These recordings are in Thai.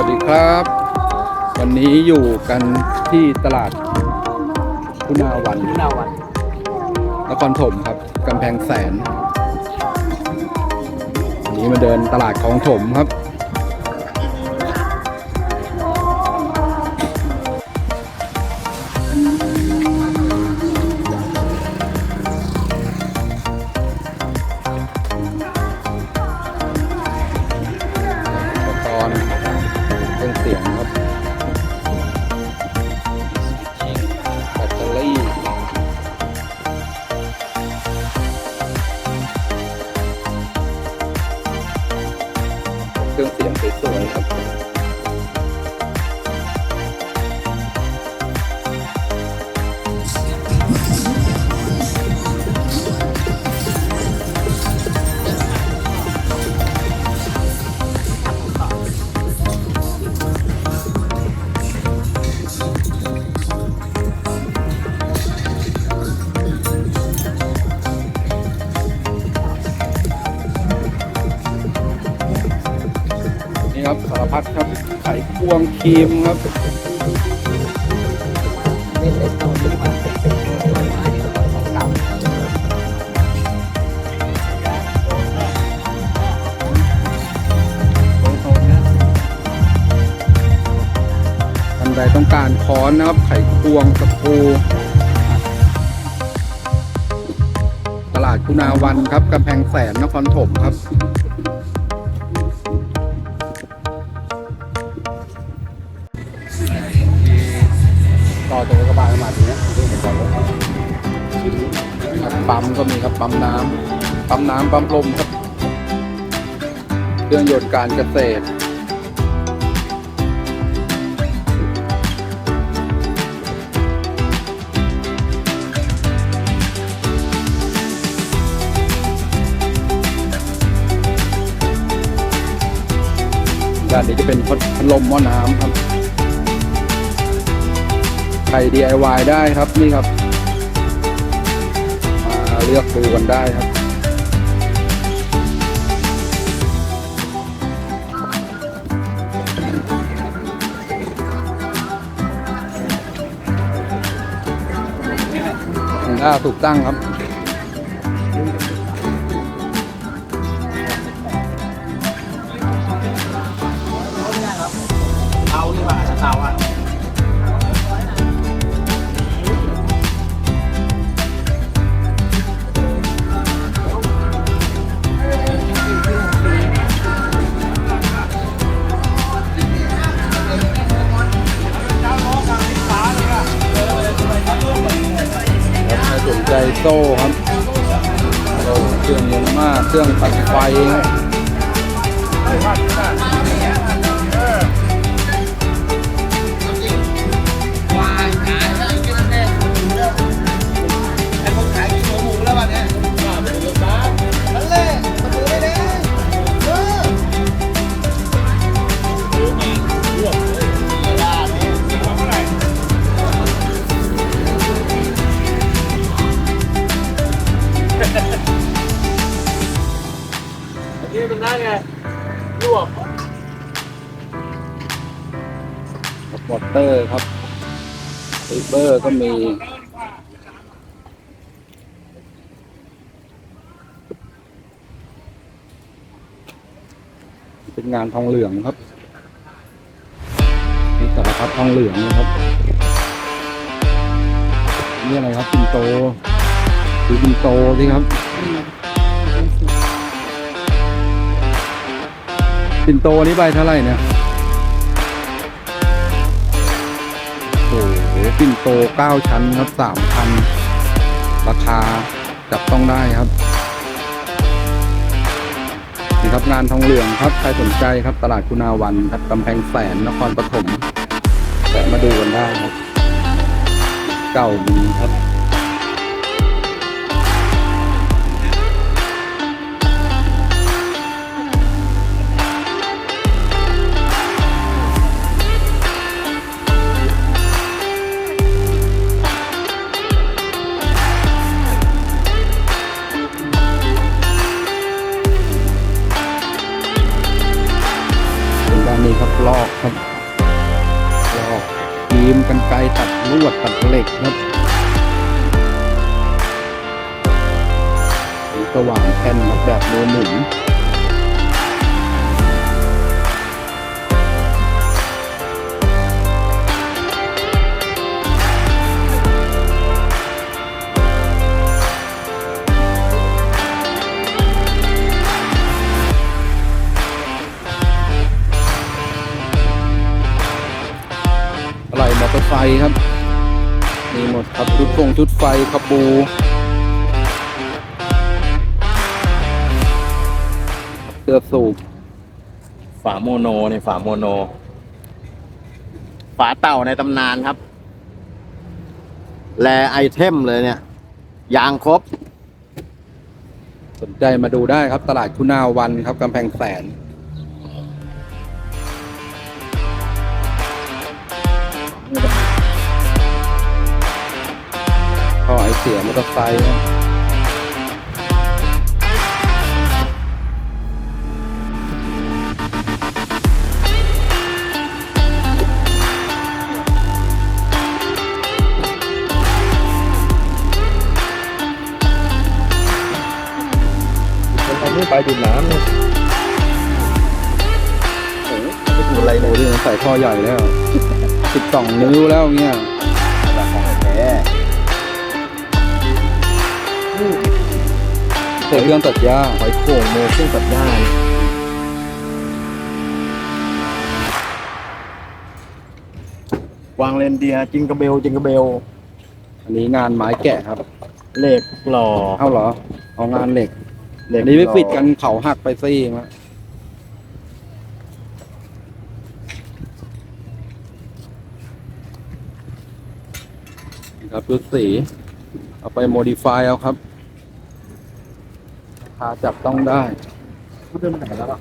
วัสดีครับ วันนี้อยู่กันที่ตลาดคุณาวันที่นาวันนครถมครับกำแพงแสนวันนี้มาเดินตลาดของถมครับอุ วงครีมครับท่านใดต้องการค้อนนะครับ ไข่ควงตะปูตลาดคุณาวันครับกำแพงแสนนครถมครับ อตัวกระบะมาถึงเนี้ยที่เห็นก่อนเลยปั๊มก็มีครับปั๊มน้ำปั๊มน้ำปั๊มลมครับเครื่องยนต์การเกษตรด้านนี้จะเป็นพัดลมหม้อน้ำครับ ใคร DIY ได้ครับนี่ครับ มาเลือกดูกันได้ครับถ้าถูกตั้งครับ เครื่องเยอะมาก เครื่องปั่นไฟ ครับนี่เป็นไงลวกมอเตอร์ครับซิเบอร์ก็มีเป็นงานทองเหลืองครับมีสารพัดทองเหลืองนะครับ นี่อะไรครับปินโตดูปินโตสิครับ ปินโตนี่ใบเท่าไหร่เนี่ยโอ้โหปินโตเก้าชั้นครับสามพันราคาจับต้องได้ครับนี่ครับงานทองเหลืองครับใครสนใจครับตลาดคุณาวันครับกำแพงแสนนครปฐมแวะมาดูกันได้ครับ เก่ามีครับ ชุดไฟขบู เสื้อสูบฝาโมโนเนี่ฝาโมโน ฝาเต่าในตำนานครับ แลไอเทมเลยเนี่ย ยางครบ สนใจมาดูได้ครับตลาดคุณาวันครับกำแพงแสน ไอเสียมอเตอร์ไซค์ครับมันไม่ไปดูน้ำเนี่ยโอ้โหไม่ดูอะไรเลโอ้ยโหใส่ท่อใหญ่แล้วสิบสองนิ้วแล้วเนี่ย ใส่เครื่องตัดหญ้าหอยโข่งโมเครื่องตัดหญ้าเนี่ยวางเลนเดียร์จิงกระเบลจิงกระเบล อันนี้งานไม้แกะครับเหล็กหล่อเอ้าเหรอ เอางานเหล็กเหล็กอันนี้ไม่ปิดกันเขาหักไปซี่มาครับดูสี เอาไปโมดิฟายเอาครับ คาจับต้องได้พูดเรื่องไหนแล้วอะ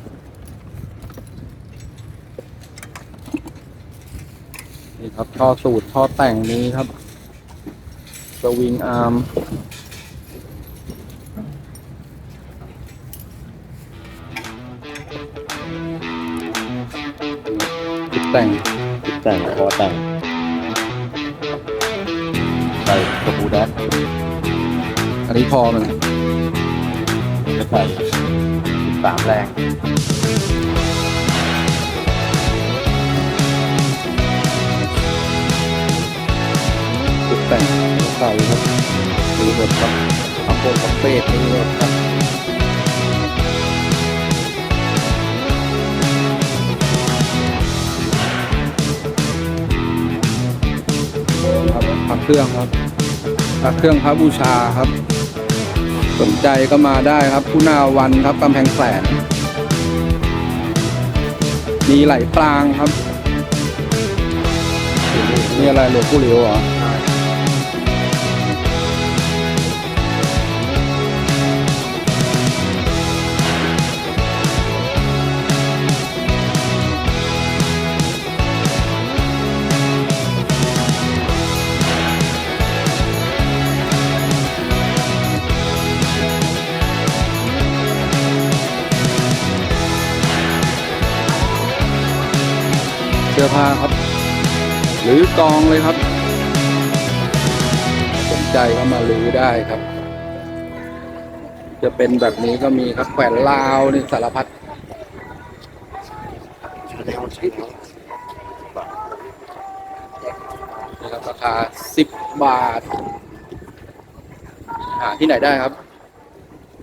นี่ครับท่อสูตรท่อแต่งนี้ครับสวิงอาร์มติดแต่งแต่งคอแต่งใส่กระปูแดดอันนี้คอมัน จะใส่สามแรงติดแต่งใส่ครับมีหมดครับทำโบนคอมเฟสมีหมดครับครับพักเครื่องครับพักเครื่องพระบูชาครับ สนใจก็มาได้ครับคู่นาวันครับกำแพงแสนมีไหลปลางครับนี่อะไรหลวงปู่เหลียวเหรอ อผ้าครับ หรือกองเลยครับ สนใจก็มาลือได้ครับ จะเป็นแบบนี้ก็มีครับแขวนลาวนี่สารพัดนะครับราคาสิบบาท หาที่ไหนได้ครับ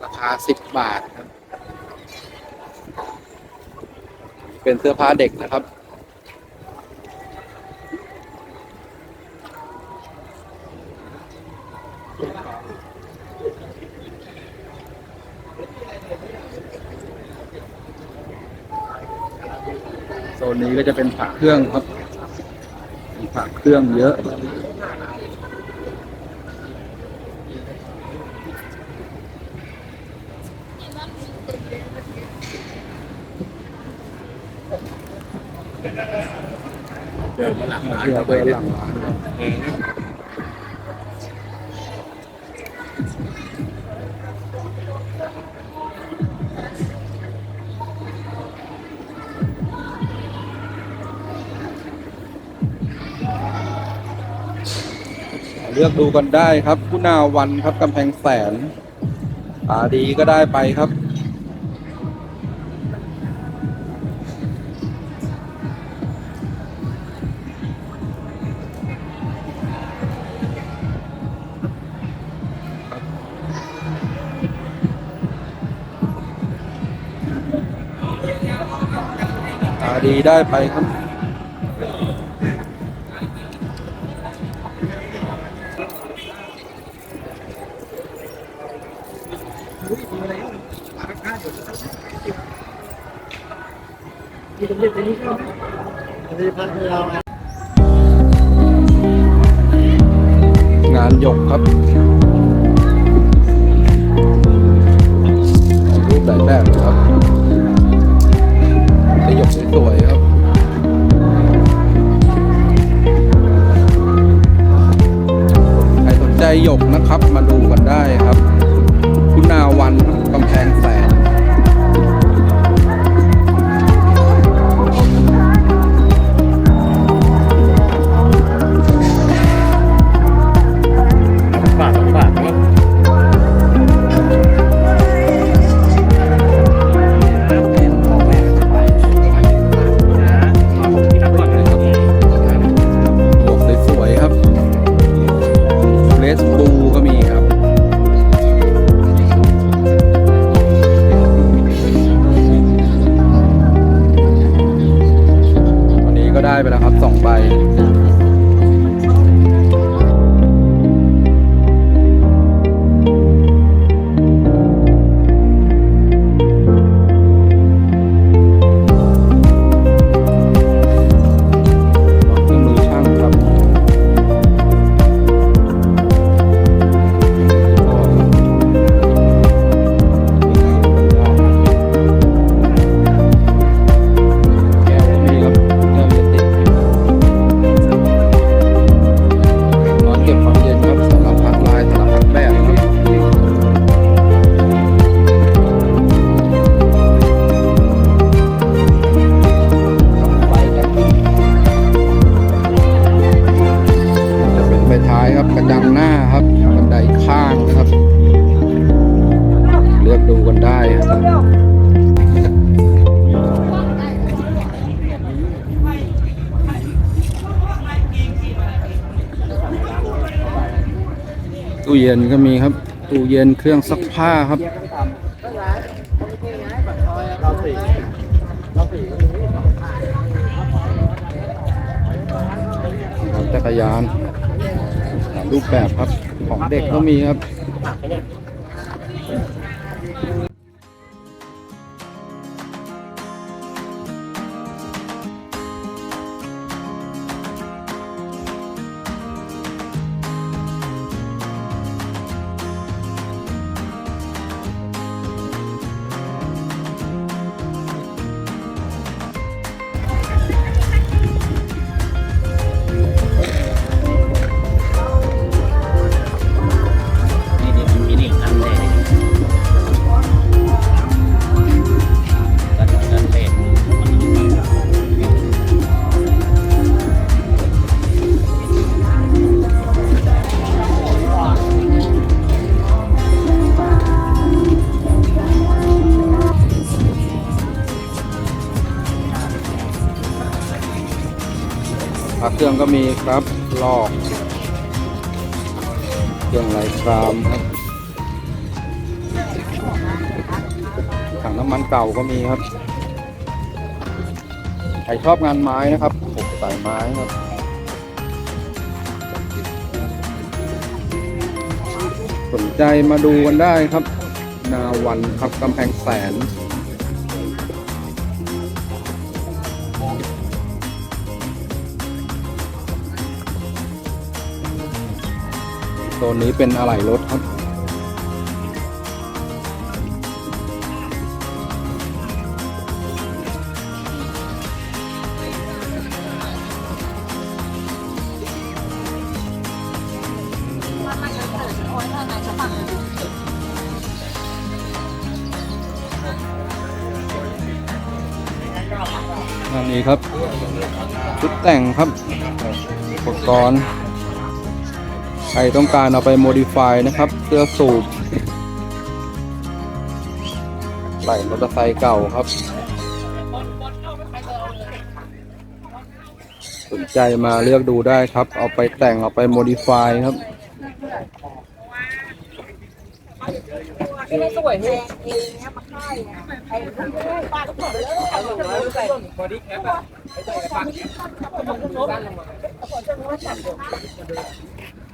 ราคาสิบบาทครับ เป็นเสื้อผ้าเด็กนะครับ นนี้ก็จะเป็นผักเครื่องครับมีผักเครื่องเยอะเดินมาหลังร้านเดี๋ยวเข้าไปไปหเนี่ยลังร้าน เลือกดูกันได้ครับคุณาวันครับกำแพงแสนตาดีก็ได้ไปครับตาดีได้ไปครับ งานหยกครับ นก็มีครับ ตู้เย็นเครื่องซักผ้าครับจักรยานรูปแบบครับของเด็กก็มีครับ พระเครื่องก็มีครับลอก เครื่องไหลครามครับถังน้ำมันเก่าก็มีครับใครชอบงานไม้นะครับปกสายไม้ครับสนใจมาดูกันได้ครับ นาวันครับกำแพงแสน ซนนี้เป็นอะไหล่รถครับ อันนี้ครับ ชุดแต่งครับ อุปกรณ์ ใครต้องการเอาไปโมดิฟายนะครับเสื้อสูบไหล่มอเตอร์ไซค์เก่าครับ สนใจมาเลือกดูได้ครับ เอาไปแต่งเอาไปโมดิฟายครับ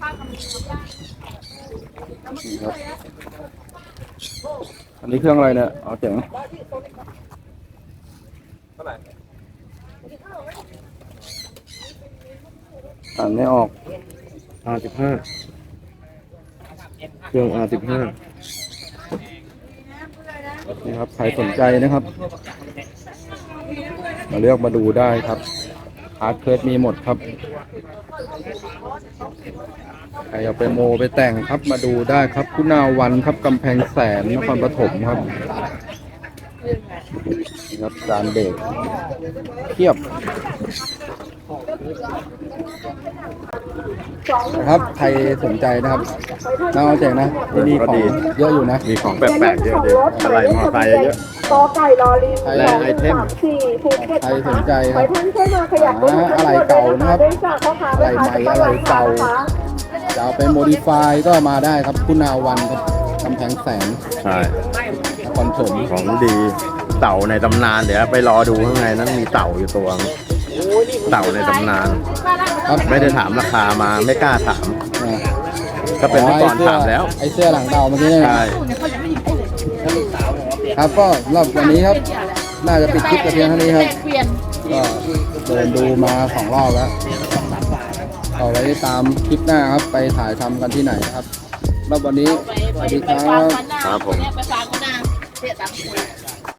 นี่ครับ อันนี้เครื่องอะไรเนี่ย เอาเจ๋งอ่านไม่ออก R15 เครื่อง R15 นี่ครับ ใครสนใจนะครับ มาเลือกมาดูได้ครับอาร์ตเคิร์ดมีหมดครับ ใครเอาไปโมไปแต่งครับมาดูได้ครับ คุณาวันครับกำแพงแสนนครปฐมครับนี่ครับจานเบรกเทียบนะครับใครสนใจนะครับน่าเอาแจกนะที่นี่ของเยอะอยู่นะ มีของแปลกๆเยอะดีอะไรมอเตอร์ไซค์เยอะกอไก่ลอลิงและไอเทมสามสี่ภูเก็ตใครสนใจคไปรับท่านช่วยมาขยับอ่าอะไรเก่านะครับด้วยจากพ่อค้าอะไรใหม่อะไรเก่านะคะ จะเอาไปโมดิฟายก็มาได้ครับคุณาวันครับกำแพงแสนใช่นครปฐมของดีเต่าในตำนานเดี๋ยวไปรอดูข้างในนั้นมีเต่าอยู่ตัวนึงเต่าในตำนาน ครับไม่ได้ถามราคามาไม่กล้าถาม อ่าก็เป็นเมื่อก่อนไเสื้ถามแล้ว ไอเสื้อหลังเตาเมื่อกี้เนี่ยใช่ ครับก็รอบวันนี้ครับ น่าจะปิดคลิปแต่เพียงเท่านี้ครับเปลี่ยนก็เดินดูมาสองรอบแล้ว เอาไว้ตามคลิปหน้าครับ ไปถ่ายทำกันที่ไหนนะครับ รอบวันนี้ไปสวัสดีไปคฟัรังบกันหน้าครับผมเนี่ยไปฟังกันหน้าเสียตังค์